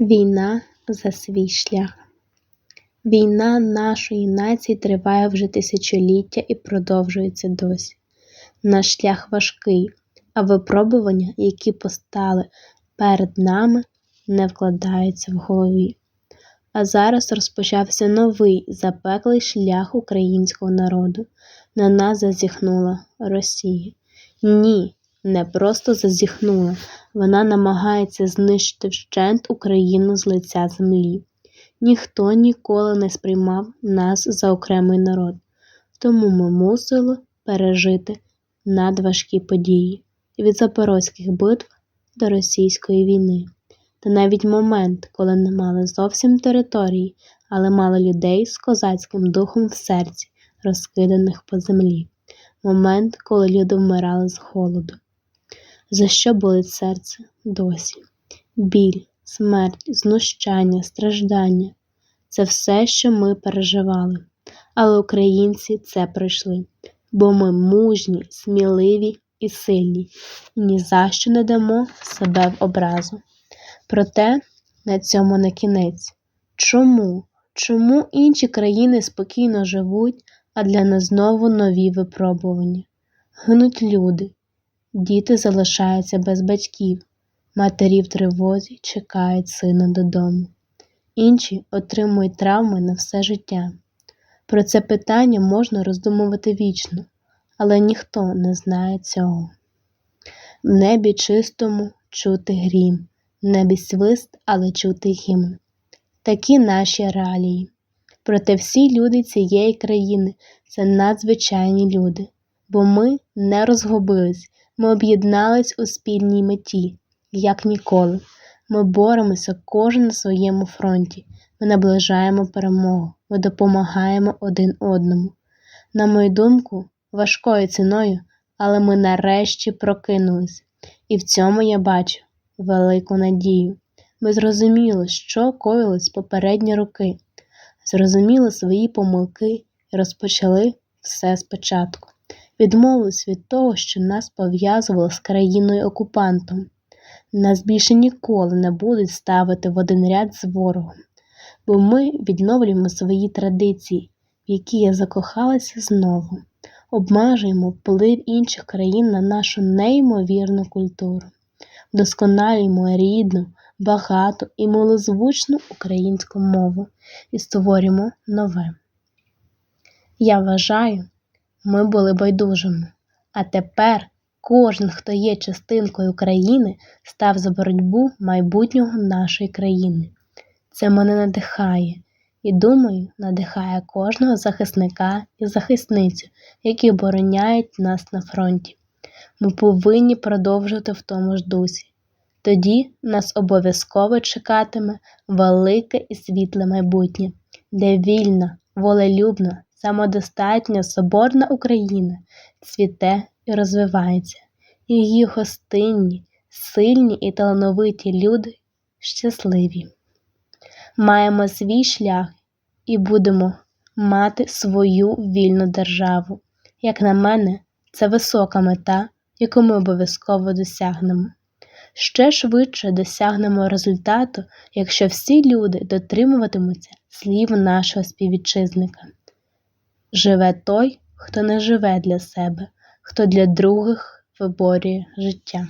Війна за свій шлях. Війна нашої нації триває вже тисячоліття і продовжується досі. Наш шлях важкий, а випробування, які постали перед нами, не вкладаються в голові. А зараз розпочався новий запеклий шлях українського народу. На нас зазіхнула Росія. Ні, не просто зазіхнула, вона намагається знищити вщент Україну з лиця землі. Ніхто ніколи не сприймав нас за окремий народ, тому ми мусили пережити надважкі події від запорозьких битв до російської війни. Та навіть момент, коли не мали зовсім території, але мали людей з козацьким духом в серці, розкиданих по землі, момент, коли люди вмирали з голоду. За що болить серце досі? Біль, смерть, знущання, страждання це все, що ми переживали. Але українці це пройшли, бо ми мужні, сміливі і сильні, і ні за що не дамо себе в образу. Проте на цьому не кінець. Чому? Чому інші країни спокійно живуть, а для нас знову нові випробування? Гинуть люди, діти залишаються без батьків, матері в тривозі чекають сина додому. Інші отримують травми на все життя. Про це питання можна роздумувати вічно, але ніхто не знає цього. В небі чистому чути грім, в небі свист, але чути гімн. Такі наші реалії. Проте всі люди цієї країни це надзвичайні люди, бо ми не розгубились, ми об'єднались у спільній меті, як ніколи. Ми боремося кожен на своєму фронті, ми наближаємо перемогу, ми допомагаємо один одному. На мою думку, важкою ціною, але ми нарешті прокинулись, і в цьому я бачу велику надію. Ми зрозуміли, що коїлись попередні роки, зрозуміли свої помилки і розпочали все спочатку. Відмовились від того, що нас пов'язувало з країною окупантом. Нас більше ніколи не будуть ставити в один ряд з ворогом, бо ми відновлюємо свої традиції, в які я закохалася знову, обмежуємо вплив інших країн на нашу неймовірну культуру, вдосконалюємо рідну, багату і милозвучну українську мову і створюємо нове. Я вважаю, ми були байдужими, а тепер. Кожен, хто є частинкою країни, став за боротьбу майбутнього нашої країни. Це мене надихає і, думаю, надихає кожного захисника і захисницю, які обороняють нас на фронті. Ми повинні продовжувати в тому ж дусі. Тоді нас обов'язково чекатиме велике і світле майбутнє, де вільна, волелюбна, самодостатня, соборна Україна цвіте і розвивається, її гостинні, сильні і талановиті люди щасливі. Маємо свій шлях і будемо мати свою вільну державу. Як на мене, це висока мета, яку ми обов'язково досягнемо. Ще швидше досягнемо результату, якщо всі люди дотримуватимуться слів нашого співвітчизника. Живе той, хто не живе для себе, хто для других виборює життя.